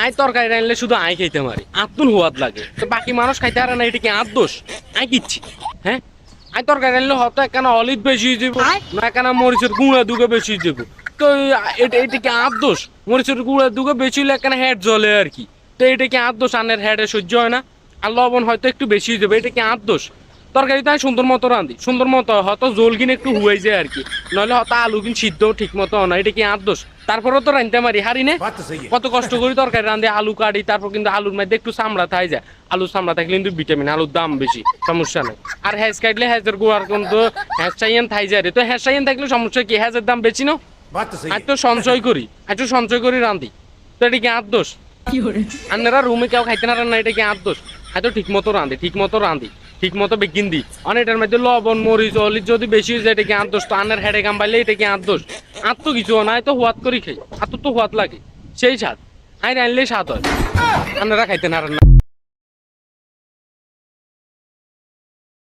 আয় তরকারি রানলে শুধু আয় খাইতে পারি। আত্মন হুয়াদ লাগে। তো বাকি মানুষ খাইতে পারে না এটা কি দোষ? আয় কিচ্ছি। হ্যাঁ? আয় তরকারি রানলে হয়তো একখানা অলিদ বেশি দেবো না একখানা মরিচের গুঁড়া দুগে বেশি দেবো তো এটা এটা কি দোষ? মরিচের গুঁড়া দুগে বেশি হলে একখানা হেড জ্বলে আর কি। তো এটা কি দোষ? আনের হেডে সহ্য হয় না। আর লবণ হয়তো একটু বেশি দেবে এটা কি আত তরকারিটা আমি সুন্দর মতো রাঁধি। সুন্দর মতো হয়তো জোল কিনে একটু হুয়ে যায় আর কি। নাহলে হয়তো আলু কিন সিদ্ধ ঠিক মতো না। এটা কি আট দোষ? তারপরেও তো রাঁধতে মারি হারি নে? কত কষ্ট করি তরকারি রাঁধে আলু কাটি তারপর কিন্তু আলুর মধ্যে একটু চামড়া থাই যায়। আলু চামড়া থাকলে কিন্তু ভিটামিন আলুর দাম বেশি সমস্যা নেই। আর হ্যাঁ কাটলে হ্যাঁ গোয়ার কিন্তু হ্যাঁ চাইয়ান থাই যায় রে। তো হ্যাঁ চাইয়ান থাকলে সমস্যা কি? হ্যাঁ দাম বেশি না? আর তো আচ্ছা, সঞ্চয় করি। আর তো সঞ্চয় করি রাঁধি। তো এটা কি আট দোষ? আন্নারা রুমে কেউ খাইতে না রান্না এটা কি আট দোষ? আর তো ঠিক মতো রাঁধি ঠিক মতো রাঁধি। ঠিক মতো বেগিন দিই অনেকটার মধ্যে লবণ, মরিচ অলিচ যদি বেশি হয়ে যায় এটা কি আট তো আনের হেডে কাম পাইলে এটা কি আট দোষ আর তো কিছু না তো হোয়াত করি খাই। আর তো হোয়াত লাগে। সেই স্বাদ। আইন আনলেই স্বাদ হয়। আনারা খাইতে না।